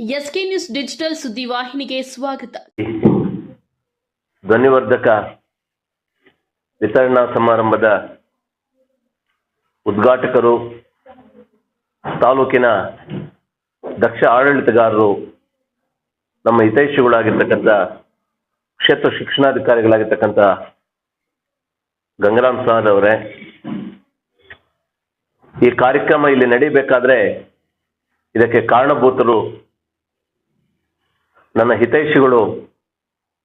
SK news digital ಸುದ್ದಿವಾಹಿನಿಗೆ ಸ್ವಾಗತ. ಧ್ವನಿವರ್ಧಕ ವಿತರಣಾ ಸಮಾರಂಭದ ಉದ್ಘಾಟಕರು, ತಾಲೂಕಿನ ದಕ್ಷ ಆಡಳಿತಗಾರರು, ನಮ್ಮ ಹಿತೈಷಿಗಳಾಗಿರ್ತಕ್ಕಂಥ ಕ್ಷೇತ್ರ ಶಿಕ್ಷಣಾಧಿಕಾರಿಗಳಾಗಿರ್ತಕ್ಕಂಥ ಗಂಗರಾಮ್ ಸಾರ್ ಅವರೇ, ಈ ಕಾರ್ಯಕ್ರಮ ಇಲ್ಲಿ ನಡೀಬೇಕಾದ್ರೆ ಇದಕ್ಕೆ ಕಾರಣಭೂತರು ನನ್ನ ಹಿತೈಷಿಗಳು,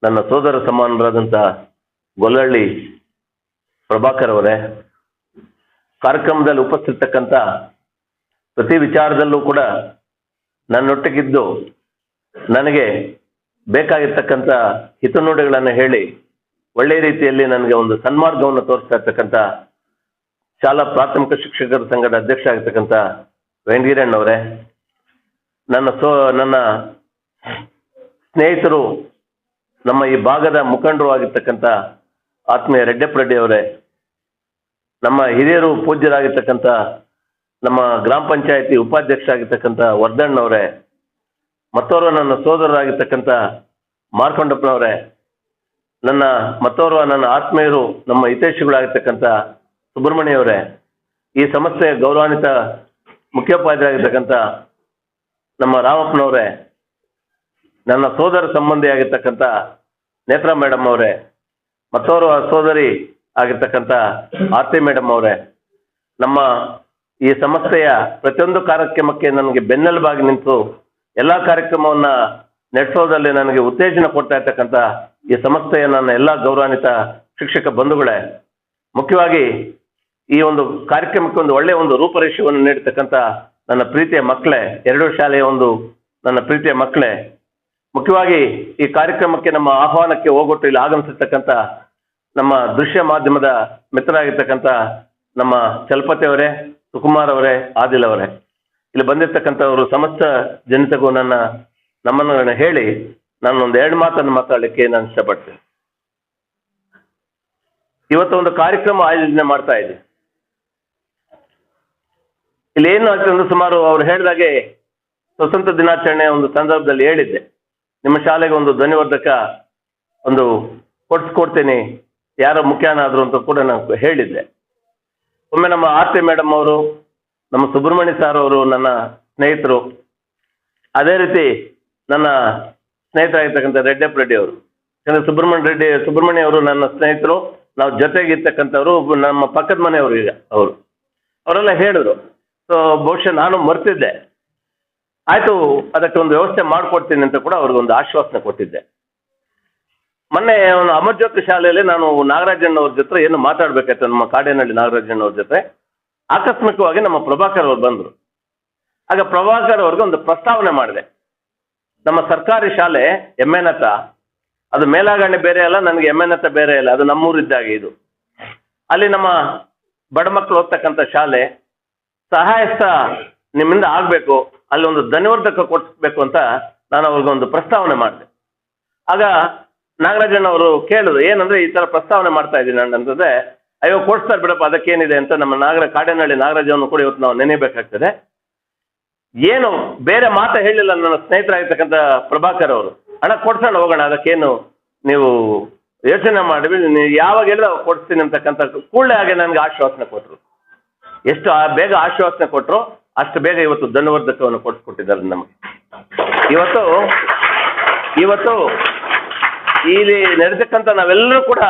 ನನ್ನ ಸೋದರ ಸಮಾನರಾದಂಥ ಗೊಲ್ಲಹಳ್ಳಿ ಪ್ರಭಾಕರ್ ಅವರೇ, ಕಾರ್ಯಕ್ರಮದಲ್ಲಿ ಉಪಸ್ಥಿತಕ್ಕಂಥ ಪ್ರತಿ ವಿಚಾರದಲ್ಲೂ ಕೂಡ ನನ್ನೊಟ್ಟಿಗಿದ್ದು ನನಗೆ ಬೇಕಾಗಿರ್ತಕ್ಕಂಥ ಹಿತನುಡಿಗಳನ್ನು ಹೇಳಿ ಒಳ್ಳೆಯ ರೀತಿಯಲ್ಲಿ ನನಗೆ ಒಂದು ಸನ್ಮಾರ್ಗವನ್ನು ತೋರಿಸ್ತಾ ಇರ್ತಕ್ಕಂಥ ಶಾಲಾ ಪ್ರಾಥಮಿಕ ಶಿಕ್ಷಕರ ಸಂಘದ ಅಧ್ಯಕ್ಷ ಆಗಿರ್ತಕ್ಕಂಥ ವೆಂಗೀರಣ್ಣವರೇ ನನ್ನ ಸೋ, ನನ್ನ ಸ್ನೇಹಿತರು, ನಮ್ಮ ಈ ಭಾಗದ ಮುಖಂಡರು ಆಗಿರ್ತಕ್ಕಂಥ ಆತ್ಮೀಯ ರೆಡ್ಡಪ್ಪರೆಡ್ಡಿ ಅವರೇ, ನಮ್ಮ ಹಿರಿಯರು ಪೂಜ್ಯರಾಗಿರ್ತಕ್ಕಂಥ ನಮ್ಮ ಗ್ರಾಮ ಪಂಚಾಯತಿ ಉಪಾಧ್ಯಕ್ಷ ಆಗಿರ್ತಕ್ಕಂಥ ವರ್ಧಣ್ಣವರೇ ಮತ್ತೋರ್ವ ನನ್ನ ಸೋದರರಾಗಿರ್ತಕ್ಕಂಥ ಮಾರ್ಕೊಂಡಪ್ಪನವರೇ ನನ್ನ ಮತ್ತೋರ್ವ ನನ್ನ ಆತ್ಮೀಯರು, ನಮ್ಮ ಹಿತೈಷಿಗಳಾಗಿರ್ತಕ್ಕಂಥ ಸುಬ್ರಹ್ಮಣ್ಯವರೇ ಈ ಸಂಸ್ಥೆಯ ಗೌರವಾನ್ವಿತ ಮುಖ್ಯೋಪಾಧ್ಯಾಯರಾಗಿರ್ತಕ್ಕಂಥ ನಮ್ಮ ರಾಮಪ್ಪನವರೇ ನನ್ನ ಸೋದರ ಸಂಬಂಧಿ ಆಗಿರ್ತಕ್ಕಂಥ ನೇತ್ರ ಮೇಡಮ್ ಅವರೇ, ಮತ್ತೋರ್ವ ಸೋದರಿ ಆಗಿರ್ತಕ್ಕಂಥ ಆರ್ತಿ ಮೇಡಮ್ ಅವರೇ, ನಮ್ಮ ಈ ಸಂಸ್ಥೆಯ ಪ್ರತಿಯೊಂದು ಕಾರ್ಯಕ್ರಮಕ್ಕೆ ನನಗೆ ಬೆನ್ನೆಲುಬಾಗಿ ನಿಂತು ಎಲ್ಲ ಕಾರ್ಯಕ್ರಮವನ್ನ ನಡೆಸೋದಲ್ಲಿ ನನಗೆ ಉತ್ತೇಜನ ಕೊಡ್ತಾ ಇರ್ತಕ್ಕಂಥ ಈ ಸಂಸ್ಥೆಯ ನನ್ನ ಎಲ್ಲ ಗೌರವಾನ್ವಿತ ಶಿಕ್ಷಕ ಬಂಧುಗಳೇ, ಮುಖ್ಯವಾಗಿ ಈ ಒಂದು ಕಾರ್ಯಕ್ರಮಕ್ಕೆ ಒಂದು ಒಳ್ಳೆಯ ಒಂದು ರೂಪರೇಷೆಯನ್ನು ನೀಡತಕ್ಕಂತ ನನ್ನ ಪ್ರೀತಿಯ ಮಕ್ಕಳೇ, ಎರಡು ಶಾಲೆಯ ಒಂದು ನನ್ನ ಪ್ರೀತಿಯ ಮಕ್ಕಳೇ ಮುಖ್ಯವಾಗಿ ಈ ಕಾರ್ಯಕ್ರಮಕ್ಕೆ ನಮ್ಮ ಆಹ್ವಾನಕ್ಕೆ ಹೋಗೊಟ್ಟು ಇಲ್ಲಿ ಆಗಮಿಸಿರ್ತಕ್ಕಂಥ ನಮ್ಮ ದೃಶ್ಯ ಮಾಧ್ಯಮದ ಮಿತ್ರರಾಗಿರ್ತಕ್ಕಂಥ ನಮ್ಮ ಚಲಪತಿ ಅವರೇ, ಸುಕುಮಾರ್ ಅವರೇ, ಆದಿಲ್ ಅವರೇ. ಇಲ್ಲಿ ಬಂದಿರ್ತಕ್ಕಂಥವರು ಸಮಸ್ತ ಜನತೆಗೂ ನನ್ನ ನಮ್ಮನ್ನು ಹೇಳಿ ನಾನು ಒಂದು ಎರಡು ಮಾತನ್ನು ಮಾತಾಡಲಿಕ್ಕೆ ನಾನು ಇಷ್ಟಪಡ್ತೇನೆ. ಇವತ್ತು ಒಂದು ಕಾರ್ಯಕ್ರಮ ಆಯೋಜನೆ ಮಾಡ್ತಾ ಇದೆ ಇಲ್ಲಿ ಏನು ಆಗ್ತದೆ ಸುಮಾರು ಅವ್ರು ಹೇಳಿದಾಗೆ ಸ್ವತಂತ್ರ ದಿನಾಚರಣೆ ಒಂದು ಸಂದರ್ಭದಲ್ಲಿ ಹೇಳಿದ್ದೆ. ನಿಮ್ಮ ಶಾಲೆಗೆ ಒಂದು ಧ್ವನಿವರ್ಧಕ ಒಂದು ಕೊಡ್ತೇನೆ. ಯಾರ ಮುಖ್ಯನಾದ್ರು ಅಂತ ಕೂಡ ನಾನು ಹೇಳಿದ್ದೆ. ಒಮ್ಮೆ ನಮ್ಮ ಆರ್ತಿ ಮೇಡಮ್ ಅವರು, ನಮ್ಮ ಸುಬ್ರಹ್ಮಣ್ಯ ಸರ್ ಅವರು ನನ್ನ ಸ್ನೇಹಿತರು, ಅದೇ ರೀತಿ ನನ್ನ ಸ್ನೇಹಿತರಾಗಿರ್ತಕ್ಕಂಥ ರೆಡ್ಡಪ್ಪ ರೆಡ್ಡಿ ಅವರು, ಯಾಕಂದ್ರೆ ಸುಬ್ರಹ್ಮಣ್ಯ ರೆಡ್ಡಿ, ಸುಬ್ರಹ್ಮಣ್ಯ ಅವರು ನನ್ನ ಸ್ನೇಹಿತರು, ನಾವು ಜೊತೆಗಿರ್ತಕ್ಕಂಥವ್ರು, ನಮ್ಮ ಪಕ್ಕದ ಮನೆಯವರು ಈಗ ಅವರು. ಅವರೆಲ್ಲ ಹೇಳಿದ್ರು. ಸೊ ಬಹುಶಃ ನಾನು ಮರ್ತಿದ್ದೆ. ಆಯ್ತು, ಅದಕ್ಕೆ ಒಂದು ವ್ಯವಸ್ಥೆ ಮಾಡಿಕೊಡ್ತೀನಿ ಅಂತ ಕೂಡ ಅವ್ರಿಗೊಂದು ಆಶ್ವಾಸನೆ ಕೊಟ್ಟಿದ್ದೆ. ಮೊನ್ನೆ ಒಂದು ಅಮರ್ಜ್ಯೋತಿ ಶಾಲೆಯಲ್ಲಿ ನಾನು ನಾಗರಾಜಣ್ಣವ್ರ ಜೊತೆ ಏನು ಮಾತಾಡ್ಬೇಕಾಯ್ತು, ನಮ್ಮ ಕಾಡೇನಹಳ್ಳಿ ನಾಗರಾಜಣ್ಣವ್ರ ಜೊತೆ. ಆಕಸ್ಮಿಕವಾಗಿ ನಮ್ಮ ಪ್ರಭಾಕರ್ ಅವ್ರು ಬಂದರು. ಆಗ ಪ್ರಭಾಕರ್ ಅವ್ರಿಗೆ ಒಂದು ಪ್ರಸ್ತಾವನೆ ಮಾಡಿದೆ. ನಮ್ಮ ಸರ್ಕಾರಿ ಶಾಲೆ ಎಮ್ಮೆನತ, ಅದು ಮೇಲಾಗಣ್ಣೆ ಬೇರೆ ಅಲ್ಲ, ನನಗೆ ಎಮ್ಮೆನತ ಬೇರೆ ಅಲ್ಲ ಅದು ನಮ್ಮೂರಿದ್ದಾಗ ಇದು. ಅಲ್ಲಿ ನಮ್ಮ ಬಡ ಮಕ್ಕಳು ಓದ್ತಕ್ಕಂಥ ಶಾಲೆ ಸಹಾಯಸ್ಥ ನಿಮ್ಮಿಂದ ಆಗಬೇಕು. ಅಲ್ಲಿ ಒಂದು ಧನ್ಯವರ್ಧಕ ಕೊಡಿಸ್ಬೇಕು ಅಂತ ನಾನು ಅವ್ರಿಗೊಂದು ಪ್ರಸ್ತಾವನೆ ಮಾಡಿದೆ. ಆಗ ನಾಗರಾಜನ್ ಅವರು ಕೇಳಿದ್ರು, ಏನಂದ್ರೆ ಈ ತರ ಪ್ರಸ್ತಾವನೆ ಮಾಡ್ತಾ ಇದ್ದೀನಿ ನಾನು ಅಂತಂದ್ರೆ, ಅಯ್ಯೋ ಕೊಡ್ಸ್ತಾರೆ ಬಿಡಪ್ಪ, ಅದಕ್ಕೇನಿದೆ ಅಂತ ನಮ್ಮ ನಾಗರ, ಕಾಡೇನಹಳ್ಳಿ ನಾಗರಾಜವನ್ನು ಕೂಡ ಇವತ್ತು ನಾವು ನೆನೆಯಬೇಕಾಗ್ತದೆ. ಏನು, ಬೇರೆ ಮಾತ ಹೇಳಿಲ್ಲ ನನ್ನ ಸ್ನೇಹಿತರಾಗಿರ್ತಕ್ಕಂಥ ಪ್ರಭಾಕರ್ ಅವರು. ಹಣ ಕೊಡ್ಸೋಣ, ಹೋಗೋಣ, ಅದಕ್ಕೇನು ನೀವು ಯೋಚನೆ ಮಾಡಿ ನೀವು ಯಾವಾಗ ಹೇಳಿದ್ರೆ ಅವಾಗ ಕೊಡಿಸ್ತೀನಿ ಅಂತಕ್ಕಂಥ ಕೂಡಲೇ ಹಾಗೆ ನನಗೆ ಆಶ್ವಾಸನೆ ಕೊಟ್ಟರು ಎಷ್ಟು ಬೇಗ ಆಶ್ವಾಸನೆ ಕೊಟ್ಟರು ಅಷ್ಟು ಬೇಗ ಇವತ್ತು ಧನವರ್ಧಕವನ್ನು ಕೊಡಿಸ್ಕೊಟ್ಟಿದ್ದಾರೆ ನಮಗೆ. ಇವತ್ತು ಇವತ್ತು ಇಲ್ಲಿ ನಡೆತಕ್ಕಂಥ ನಾವೆಲ್ಲರೂ ಕೂಡ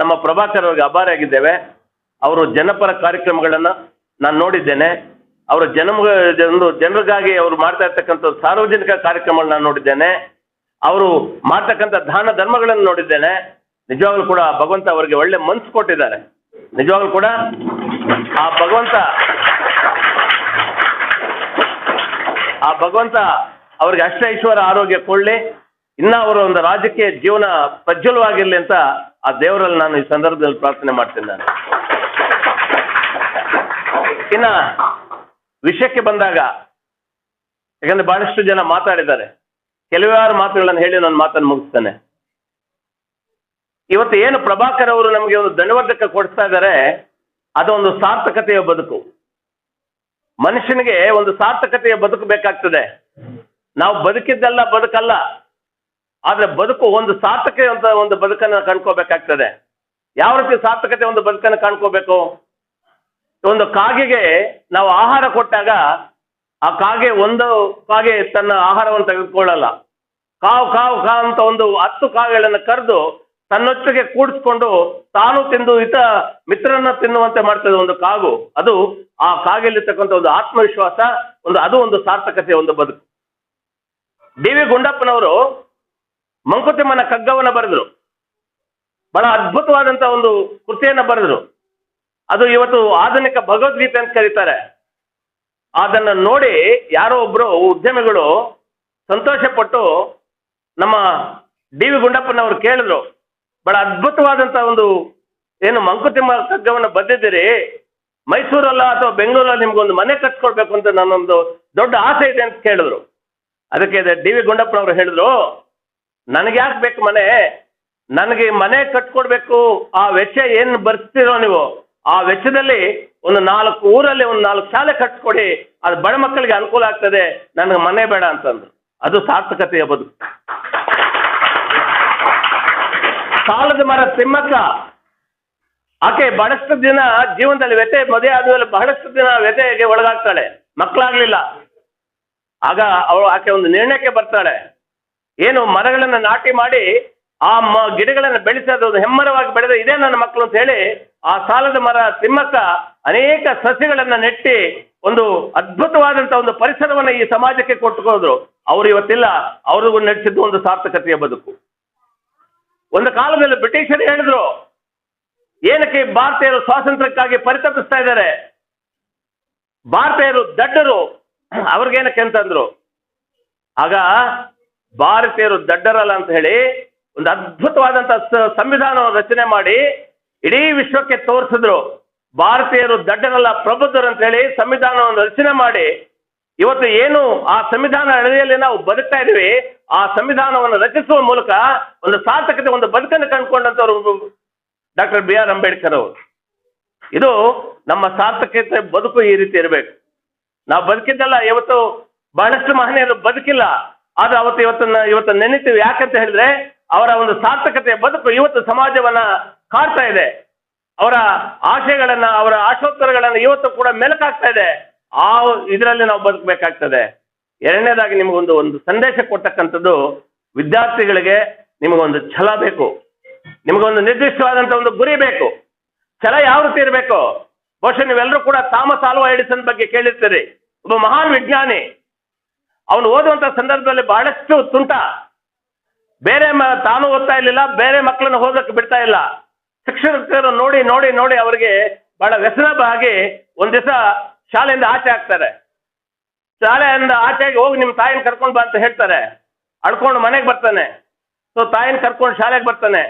ನಮ್ಮ ಪ್ರಭಾಕರ್ ಅವರಿಗೆ ಅಭಾರಿಯಾಗಿದ್ದೇವೆ ಅವರು ಜನಪರ ಕಾರ್ಯಕ್ರಮಗಳನ್ನು ನಾನು ನೋಡಿದ್ದೇನೆ. ಅವರ ಜನ ಒಂದು ಜನರಿಗಾಗಿ ಅವರು ಮಾಡ್ತಾ ಇರ್ತಕ್ಕಂಥ ಸಾರ್ವಜನಿಕ ಕಾರ್ಯಕ್ರಮಗಳನ್ನ ನಾನು ನೋಡಿದ್ದೇನೆ. ಅವರು ಮಾಡ್ತಕ್ಕಂಥ ದಾನ ಧರ್ಮಗಳನ್ನು ನೋಡಿದ್ದೇನೆ. ನಿಜವಾಗ್ಲೂ ಕೂಡ ಭಗವಂತ ಅವರಿಗೆ ಒಳ್ಳೆ ಮನ್ಸು ಕೊಟ್ಟಿದ್ದಾರೆ. ನಿಜವಾಗ್ಲೂ ಕೂಡ ಆ ಭಗವಂತ ಆ ಭಗವಂತ ಅವ್ರಿಗೆ ಅಷ್ಟ ಐಶ್ವರ್ಯ, ಆರೋಗ್ಯ ಕೊಡ್ಲಿ. ಇನ್ನ ಅವರ ಒಂದು ರಾಜಕೀಯ ಜೀವನ ಪ್ರಜ್ವಲವಾಗಿರ್ಲಿ ಅಂತ ಆ ದೇವರಲ್ಲಿ ನಾನು ಈ ಸಂದರ್ಭದಲ್ಲಿ ಪ್ರಾರ್ಥನೆ ಮಾಡ್ತೇನೆ ನಾನು. ಇನ್ನ ವಿಷಯಕ್ಕೆ ಬಂದಾಗ, ಯಾಕಂದ್ರೆ ಬಹಳಷ್ಟು ಜನ ಮಾತಾಡಿದ್ದಾರೆ. ಕೆಲವಾರು ಮಾತುಗಳನ್ನು ಹೇಳಿ ನಾನು ಮಾತನ್ನು ಮುಗಿಸ್ತೇನೆ. ಇವತ್ತು ಏನು ಪ್ರಭಾಕರ್ ಅವರು ನಮಗೆ ಒಂದು ಧನವರ್ಧಕ ಕೊಡಿಸ್ತಾ ಇದ್ದಾರೆ, ಅದೊಂದು ಸಾರ್ಥಕತೆಯ ಬದುಕು. ಮನುಷ್ಯನಿಗೆ ಒಂದು ಸಾರ್ಥಕತೆಯ ಬದುಕು ಬೇಕಾಗ್ತದೆ. ನಾವು ಬದುಕಿದ್ದೆಲ್ಲ ಬದುಕಲ್ಲ. ಆದ್ರೆ ಬದುಕು ಒಂದು ಸಾರ್ಥಕ ಅಂತ ಒಂದು ಬದುಕನ್ನು ಕಂಡ್ಕೋಬೇಕಾಗ್ತದೆ. ಯಾವ ರೀತಿ ಸಾರ್ಥಕತೆ ಒಂದು ಬದುಕನ್ನು ಕಾಣ್ಕೋಬೇಕು? ಒಂದು ಕಾಗೆಗೆ ನಾವು ಆಹಾರ ಕೊಟ್ಟಾಗ ಆ ಕಾಗೆ ಒಂದು ಕಾಗೆ ತನ್ನ ಆಹಾರವನ್ನು ತೆಗೆದುಕೊಳ್ಳಲ್ಲ. ಕಾವು ಕಾವು ಕಾ ಅಂತ ಒಂದು ಹತ್ತು ಕಾಗೆಗಳನ್ನು ಕರೆದು ತನ್ನೊಟ್ಟಿಗೆ ಕೂಡಿಸ್ಕೊಂಡು ತಾನು ತಿಂದು ಇತ ಮಿತ್ರರನ್ನ ತಿನ್ನುವಂತೆ ಮಾಡ್ತದೆ ಒಂದು ಕಾಗು. ಅದು ಆ ಕಾಗಲ್ಲಿರ್ತಕ್ಕಂಥ ಒಂದು ಆತ್ಮವಿಶ್ವಾಸ, ಒಂದು ಅದು ಒಂದು ಸಾರ್ಥಕತೆ ಒಂದು ಬದುಕು. ಡಿ ವಿ ಗುಂಡಪ್ಪನವರು ಮಂಕುತಿಮ್ಮನ ಕಗ್ಗವನ್ನ ಬರೆದ್ರು. ಬಹಳ ಅದ್ಭುತವಾದಂತ ಒಂದು ಕೃತಿಯನ್ನ ಬರೆದ್ರು. ಅದು ಇವತ್ತು ಆಧುನಿಕ ಭಗವದ್ಗೀತೆ ಅಂತ ಕರೀತಾರೆ. ಅದನ್ನ ನೋಡಿ ಯಾರೋ ಒಬ್ರು ಉದ್ಯಮಿಗಳು ಸಂತೋಷಪಟ್ಟು ನಮ್ಮ ಡಿ ವಿ ಗುಂಡಪ್ಪನವರು ಕೇಳಿದ್ರು. ಬಹಳ ಅದ್ಭುತವಾದಂತ ಒಂದು ಏನು ಮಂಕುತಿಮ್ಮ ಕಗ್ಗವನ್ನು ಬದ್ದಿದ್ದೀರಿ ಮೈಸೂರಲ್ಲ ಅಥವಾ ಬೆಂಗಳೂರಲ್ಲಿ ನಿಮ್ಗೊಂದು ಮನೆ ಕಟ್ಕೊಡ್ಬೇಕು ಅಂತ ನನ್ನೊಂದು ದೊಡ್ಡ ಆಸೆ ಇದೆ ಅಂತ ಕೇಳಿದ್ರು. ಅದಕ್ಕೆ ಡಿ ವಿ ಗುಂಡಪ್ಪನವರು ಹೇಳಿದ್ರು ನನಗೆ ಯಾಕೆ ಬೇಕು ಮನೆ? ನನಗೆ ಮನೆ ಕಟ್ಕೊಡ್ಬೇಕು. ಆ ವೆಚ್ಚ ಏನು ಬರ್ತೀರೋ ನೀವು? ಆ ವೆಚ್ಚದಲ್ಲಿ ಒಂದು ನಾಲ್ಕು ಊರಲ್ಲಿ ಒಂದು ನಾಲ್ಕು ಶಾಲೆ ಕಟ್ಕೊಡಿ. ಅದು ಬಡ ಮಕ್ಕಳಿಗೆ ಅನುಕೂಲ ಆಗ್ತದೆ. ನನಗೆ ಮನೆ ಬೇಡ ಅಂತಂದ್ರು. ಅದು ಸಾರ್ಥಕತೆಯ ಬದುಕು. ಸಾಲದ ಮರ ತಿಮ್ಮಕ್ಕ. ಆಕೆ ಬಹಳಷ್ಟು ದಿನ ಜೀವನದಲ್ಲಿ ವ್ಯಥೆ, ಮದುವೆ ಆದ್ಮೇಲೆ ಬಹಳಷ್ಟು ದಿನ ವ್ಯಥೆಗೆ ಒಳಗಾಗ್ತಾಳೆ. ಮಕ್ಕಳಾಗ್ಲಿಲ್ಲ. ಆಗ ಅವಳು ಆಕೆ ಒಂದು ನಿರ್ಣಯಕ್ಕೆ ಬರ್ತಾಳೆ. ಏನು ಮರಗಳನ್ನು ನಾಟಿ ಮಾಡಿ, ಆ ಮ ಗಿಡಗಳನ್ನು ಬೆಳೆಸೋದು ಒಂದು ಹೆಮ್ಮರವಾಗಿ ಬೆಳೆದ ಇದೇ ನನ್ನ ಮಕ್ಕಳು ಅಂತ ಹೇಳಿ, ಆ ಸಾಲದ ಮರ ತಿಮ್ಮಕ್ಕ ಅನೇಕ ಸಸ್ಯಗಳನ್ನ ನೆಟ್ಟಿ ಒಂದು ಅದ್ಭುತವಾದಂತ ಒಂದು ಪರಿಸರವನ್ನ ಈ ಸಮಾಜಕ್ಕೆ ಕೊಟ್ಟುಕೊಂಡ್ರು ಅವ್ರು ಇವತ್ತಿಲ್ಲ. ಅವ್ರಿಗೂ ನಡೆಸಿದ್ದು ಒಂದು ಸಾರ್ಥಕತೆಯ ಬದುಕು. ಒಂದು ಕಾಲದಲ್ಲಿ ಬ್ರಿಟಿಷರು ಹೇಳಿದ್ರು, ಏನಕ್ಕೆ ಭಾರತೀಯರು ಸ್ವಾತಂತ್ರ್ಯಕ್ಕಾಗಿ ಪರಿತಪಿಸ್ತಾ ಇದ್ದಾರೆ? ಭಾರತೀಯರು ದಡ್ಡರು, ಅವ್ರಿಗೇನಕ್ಕೆ ಅಂತಂದ್ರು? ಆಗ ಭಾರತೀಯರು ದಡ್ಡರಲ್ಲ ಅಂತ ಹೇಳಿ ಒಂದು ಅದ್ಭುತವಾದಂತ ಸಂವಿಧಾನವನ್ನು ರಚನೆ ಮಾಡಿ ಇಡೀ ವಿಶ್ವಕ್ಕೆ ತೋರಿಸಿದ್ರು. ಭಾರತೀಯರು ದಡ್ಡರಲ್ಲ, ಪ್ರಬುದ್ಧರು ಅಂತ ಹೇಳಿ ಸಂವಿಧಾನವನ್ನು ರಚನೆ ಮಾಡಿ ಇವತ್ತು ಏನು ಆ ಸಂವಿಧಾನ ಅಡಿಯಲ್ಲಿ ನಾವು ಬದುಕ್ತಾ ಇದೀವಿ ಆ ಸಂವಿಧಾನವನ್ನು ರಚಿಸುವ ಮೂಲಕ ಒಂದು ಸಾರ್ಥಕತೆ, ಒಂದು ಬದುಕನ್ನು ಕಂಡುಕೊಂಡಂತವ್ರು ಡಾಕ್ಟರ್ ಬಿ ಆರ್ ಅಂಬೇಡ್ಕರ್ ಅವರು. ಇದು ನಮ್ಮ ಸಾರ್ಥಕತೆ, ಬದುಕು ಈ ರೀತಿ ಇರಬೇಕು. ನಾವು ಬದುಕಿದ್ದಲ್ಲ, ಇವತ್ತು ಬಹಳಷ್ಟು ಮಹನೀಯರು ಬದುಕಿಲ್ಲ. ಆದ್ರೆ ಅವತ್ತು ಇವತ್ತನ್ನ, ಇವತ್ತು ನೆನೆತೀವಿ. ಯಾಕಂತ ಹೇಳಿದ್ರೆ, ಅವರ ಒಂದು ಸಾರ್ಥಕತೆ, ಬದುಕು ಇವತ್ತು ಸಮಾಜವನ್ನ ಕಾಡ್ತಾ ಇದೆ. ಅವರ ಆಶಯಗಳನ್ನ ಅವರ ಆಶೋತ್ತರಗಳನ್ನ ಇವತ್ತು ಕೂಡ ಮೆಲುಕಾಗ್ತಾ ಇದೆ. ಆ ಇದರಲ್ಲಿ ನಾವು ಬದುಕಬೇಕಾಗ್ತದೆ. ಎರಡನೇದಾಗಿ ನಿಮಗೊಂದು ಒಂದು ಸಂದೇಶ ಕೊಟ್ಟಕ್ಕಂಥದ್ದು ವಿದ್ಯಾರ್ಥಿಗಳಿಗೆ ನಿಮಗೊಂದು ಛಲ ಬೇಕು. ನಿಮಗೊಂದು ನಿರ್ದಿಷ್ಟವಾದಂಥ ಒಂದು ಗುರಿ ಬೇಕು. ಛಲ ಯಾವ ರೀತಿ ಇರಬೇಕು? ಬಹುಶಃ ನೀವೆಲ್ಲರೂ ಕೂಡ ಥಾಮಸ್ ಆಲ್ವಾ ಎಡಿಸನ್ ಬಗ್ಗೆ ಕೇಳಿರ್ತೀರಿ. ಒಬ್ಬ ಮಹಾನ್ ವಿಜ್ಞಾನಿ. ಅವನು ಓದುವಂತ ಸಂದರ್ಭದಲ್ಲಿ ಬಹಳಷ್ಟು ತುಂಟ. ಬೇರೆ ತಾನು ಓದ್ತಾ ಇರಲಿಲ್ಲ, ಬೇರೆ ಮಕ್ಕಳನ್ನು ಓದಕ್ಕೆ ಬಿಡ್ತಾ ಇಲ್ಲ. ಶಿಕ್ಷಕರು ನೋಡಿ ನೋಡಿ ನೋಡಿ ಅವರಿಗೆ ಬಹಳ ವ್ಯಸನ ಆಗಿ ಒಂದ್ ದಿವಸ ಶಾಲೆಯಿಂದ ಆಚೆ ಆಗ್ತಾರೆ. ಶಾಲೆಯಿಂದ ಆಚೆಗೆ ಹೋಗಿ ನಿಮ್ಮ ತಾಯಿನ ಕರ್ಕೊಂಡು ಬಾ ಅಂತ ಹೇಳ್ತಾರೆ. ಅಡ್ಕೊಂಡು ಮನೆಗೆ ಬರ್ತಾನೆ. ಸೊ ತಾಯಿನ ಕರ್ಕೊಂಡು ಶಾಲೆಗೆ ಬರ್ತಾನೆ.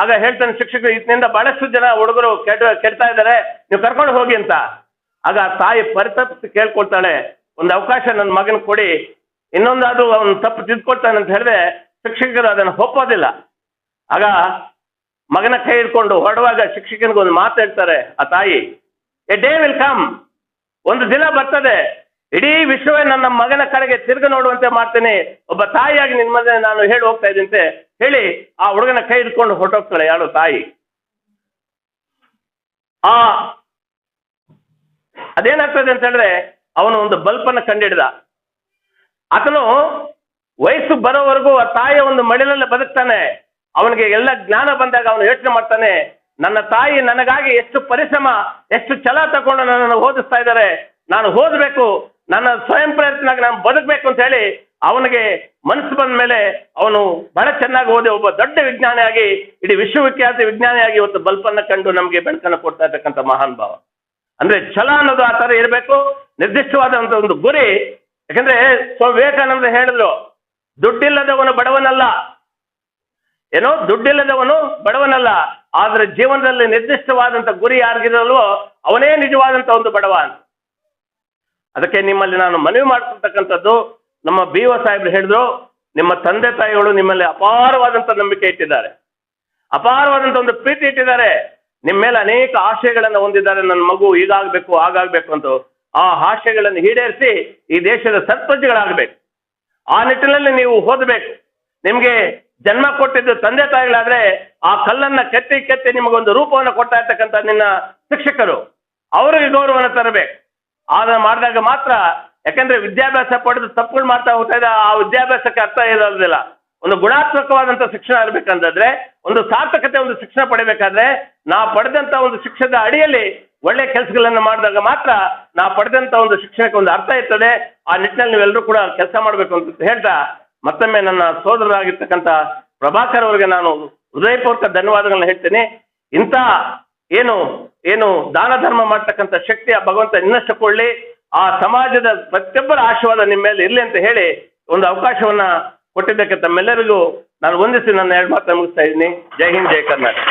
ಆಗ ಹೇಳ್ತಾನೆ ಶಿಕ್ಷಕರು ಇದರಿಂದ ಬಹಳಷ್ಟು ಜನ ಹುಡುಗರು ಕೆಟ್ಟ ಕೆಡ್ತಾ ಇದ್ದಾರೆ, ನೀವು ಕರ್ಕೊಂಡು ಹೋಗಿ ಅಂತ. ಆಗ ತಾಯಿ ಪರಿತಪ್ಪಿಸಿ ಕೇಳ್ಕೊಳ್ತಾಳೆ, ಒಂದು ಅವಕಾಶ ನನ್ನ ಮಗನ ಕೊಡಿ. ಇನ್ನೊಂದಾದ್ರೂ ಅವನು ತಪ್ಪು ತಿದ್ಕೊಳ್ತಾನೆ ಅಂತ ಹೇಳಿದ್ರೆ ಶಿಕ್ಷಕರು ಅದನ್ನು ಒಪ್ಪೋದಿಲ್ಲ. ಆಗ ಮಗನ ಕೈ ಹಿಡ್ಕೊಂಡು ಹೊರಡುವಾಗ ಶಿಕ್ಷಕನಿಗೆ ಒಂದು ಮಾತು ಹೇಳ್ತಾರೆ ಆ ತಾಯಿ, ಎ, ಡೇ ವಿಲ್ ಕಮ್. ಒಂದು ದಿನ ಬರ್ತದೆ. ಇಡೀ ವಿಶ್ವವೇ ನನ್ನ ಮಗನ ಕಡೆಗೆ ತಿರುಗಿ ನೋಡುವಂತೆ ಮಾಡ್ತೇನೆ. ಒಬ್ಬ ತಾಯಿಯಾಗಿ ನಿನ್ನ ಮನೆ ನಾನು ಹೇಳಿ ಹೋಗ್ತಾ ಇದ್ದಂತೆ ಹೇಳಿ ಆ ಹುಡುಗನ ಕೈ ಹಿಡ್ಕೊಂಡು ಹೊರಟೋಗ್ತಾಳೆ ಯಾರು ತಾಯಿ. ಆ, ಅದೇನಾಗ್ತದೆ ಅಂತ ಹೇಳಿದ್ರೆ ಅವನು ಒಂದು ಬಲ್ಪನ್ನು ಕಂಡಿಡಿದ. ಆತನು ವಯಸ್ಸು ಬರೋವರೆಗೂ ಆ ತಾಯಿಯ ಒಂದು ಮಡಿಲಲ್ಲಿ ಬದುಕ್ತಾನೆ. ಅವನಿಗೆ ಎಲ್ಲ ಜ್ಞಾನ ಬಂದಾಗ ಅವನು ಯೋಚನೆ ಮಾಡ್ತಾನೆ ನನ್ನ ತಾಯಿ ನನಗಾಗಿ ಎಷ್ಟು ಪರಿಶ್ರಮ, ಎಷ್ಟು ಛಲ ತಗೊಂಡು ನನ್ನನ್ನು ಓದಿಸ್ತಾ ಇದ್ದಾರೆ, ನಾನು ಓದಬೇಕು, ನನ್ನ ಸ್ವಯಂ ಪ್ರಯತ್ನಾಗಿ ನಾನು ಬದುಕಬೇಕು ಅಂತ ಹೇಳಿ ಅವನಿಗೆ ಮನಸ್ಸು ಬಂದ ಮೇಲೆ ಅವನು ಬಹಳ ಚೆನ್ನಾಗಿ ಓದಿ, ಒಬ್ಬ ದೊಡ್ಡ ವಿಜ್ಞಾನಿಯಾಗಿ, ಇಡೀ ವಿಶ್ವವಿಖ್ಯಾತ ವಿಜ್ಞಾನಿಯಾಗಿ ಇವತ್ತು ಬಲ್ಪನ್ನು ಕಂಡು ನಮಗೆ ಬೆಳಕನ್ನು ಕೊಡ್ತಾ ಇರ್ತಕ್ಕಂಥ ಮಹಾನ್ ಭಾವ. ಅಂದ್ರೆ ಛಲ ಅನ್ನೋದು ಆ ಥರ ಇರಬೇಕು ನಿರ್ದಿಷ್ಟವಾದಂತ ಒಂದು ಗುರಿ. ಯಾಕಂದ್ರೆ ಸ್ವಾಮಿ ವಿವೇಕಾನಂದ ಹೇಳಿದ್ರು, ದುಡ್ಡಿಲ್ಲದವನು ಬಡವನಲ್ಲ. ಏನೋ, ದುಡ್ಡಿಲ್ಲದವನು ಬಡವನಲ್ಲ. ಆದ್ರೆ ಜೀವನದಲ್ಲಿ ನಿರ್ದಿಷ್ಟವಾದಂತ ಗುರಿ ಯಾರಿಗಿರಲ್ವೋ ಅವನೇ ನಿಜವಾದಂತ ಒಂದು ಬಡವ ಅಂತ. ಅದಕ್ಕೆ ನಿಮ್ಮಲ್ಲಿ ನಾನು ಮನವಿ ಮಾಡ್ಕೊಳ್ತಕ್ಕಂಥದ್ದು, ನಮ್ಮ ಬಿ ಒ ಸಾಹೇಬ್ರು ಹೇಳಿದ್ರು, ನಿಮ್ಮ ತಂದೆ ತಾಯಿಗಳು ನಿಮ್ಮಲ್ಲಿ ಅಪಾರವಾದಂತ ನಂಬಿಕೆ ಇಟ್ಟಿದ್ದಾರೆ. ಅಪಾರವಾದಂತ ಒಂದು ಪ್ರೀತಿ ಇಟ್ಟಿದ್ದಾರೆ. ನಿಮ್ಮ ಮೇಲೆ ಅನೇಕ ಆಶಯಗಳನ್ನು ಹೊಂದಿದ್ದಾರೆ. ನನ್ನ ಮಗು ಈಗಾಗಬೇಕು ಆಗಾಗಬೇಕು ಅಂತ ಆ ಆಶಯಗಳನ್ನು ಈಡೇರಿಸಿ ಈ ದೇಶದ ಸರ್ಪಂಚ್ಗಳಾಗಬೇಕು ಆ ನಿಟ್ಟಿನಲ್ಲಿ ನೀವು ಓದಬೇಕು. ನಿಮಗೆ ಜನ್ಮ ಕೊಟ್ಟಿದ್ದು ತಂದೆ ತಾಯಿಗಳಾದ್ರೆ ಆ ಕಲ್ಲನ್ನ ಕೆತ್ತಿ ಕೆತ್ತಿ ನಿಮಗೊಂದು ರೂಪವನ್ನು ಕೊಡ್ತಾ ಇರ್ತಕ್ಕಂಥ ನಿನ್ನ ಶಿಕ್ಷಕರು. ಅವರಿಗೆ ಗೌರವನ ತರಬೇಕು. ಆದ್ರೆ ಮಾಡಿದಾಗ ಮಾತ್ರ, ಯಾಕಂದ್ರೆ ವಿದ್ಯಾಭ್ಯಾಸ ಪಡೆದು ತಪ್ಪುಗಳು ಮಾಡ್ತಾ ಹೋಗ್ತಾ ಇದೆ ಆ ವಿದ್ಯಾಭ್ಯಾಸಕ್ಕೆ ಅರ್ಥ ಇರೋದಿಲ್ಲ. ಒಂದು ಗುಣಾತ್ಮಕವಾದಂಥ ಶಿಕ್ಷಣ ಇರಬೇಕಂತಂದ್ರೆ, ಒಂದು ಸಾರ್ಥಕತೆ ಒಂದು ಶಿಕ್ಷಣ ಪಡಿಬೇಕಾದ್ರೆ, ನಾ ಪಡೆದಂತ ಒಂದು ಶಿಕ್ಷಣದ ಅಡಿಯಲ್ಲಿ ಒಳ್ಳೆ ಕೆಲಸಗಳನ್ನು ಮಾಡಿದಾಗ ಮಾತ್ರ ನಾ ಪಡೆದಂತ ಒಂದು ಶಿಕ್ಷಣಕ್ಕೆ ಒಂದು ಅರ್ಥ ಇರ್ತದೆ. ಆ ನಿಟ್ಟಿನಲ್ಲಿ ನೀವೆಲ್ಲರೂ ಕೂಡ ಕೆಲಸ ಮಾಡಬೇಕು ಅಂತ ಹೇಳ್ತಾ ಮತ್ತೊಮ್ಮೆ ನನ್ನ ಸೋದರರಾಗಿರ್ತಕ್ಕಂಥ ಪ್ರಭಾಕರ್ ಅವರಿಗೆ ನಾನು ಹೃದಯಪೂರ್ವಕ ಧನ್ಯವಾದಗಳನ್ನ ಹೇಳ್ತೇನೆ. ಇಂಥ ಏನು ಏನು ದಾನ ಧರ್ಮ ಮಾಡ್ತಕ್ಕಂಥ ಶಕ್ತಿ ಆ ಭಗವಂತ ಇನ್ನಷ್ಟು ಕೊಳ್ಳಿ, ಆ ಸಮಾಜದ ಪ್ರತಿಯೊಬ್ಬರ ಆಶೀರ್ವಾದ ನಿಮ್ಮ ಮೇಲೆ ಇರಲಿ ಅಂತ ಹೇಳಿ ಒಂದು ಅವಕಾಶವನ್ನ ಕೊಟ್ಟಿದ್ದಕ್ಕೆ ತಮ್ಮೆಲ್ಲರಿಗೂ ನಾನು ವಂದಿಸಿ ನನ್ನ ಎರಡು ಮಾತು ಮುಗಿಸ್ತಾ ಇದ್ದೀನಿ. ಜೈ ಹಿಂದ್, ಜೈ ಕರ್ನಾಟಕ.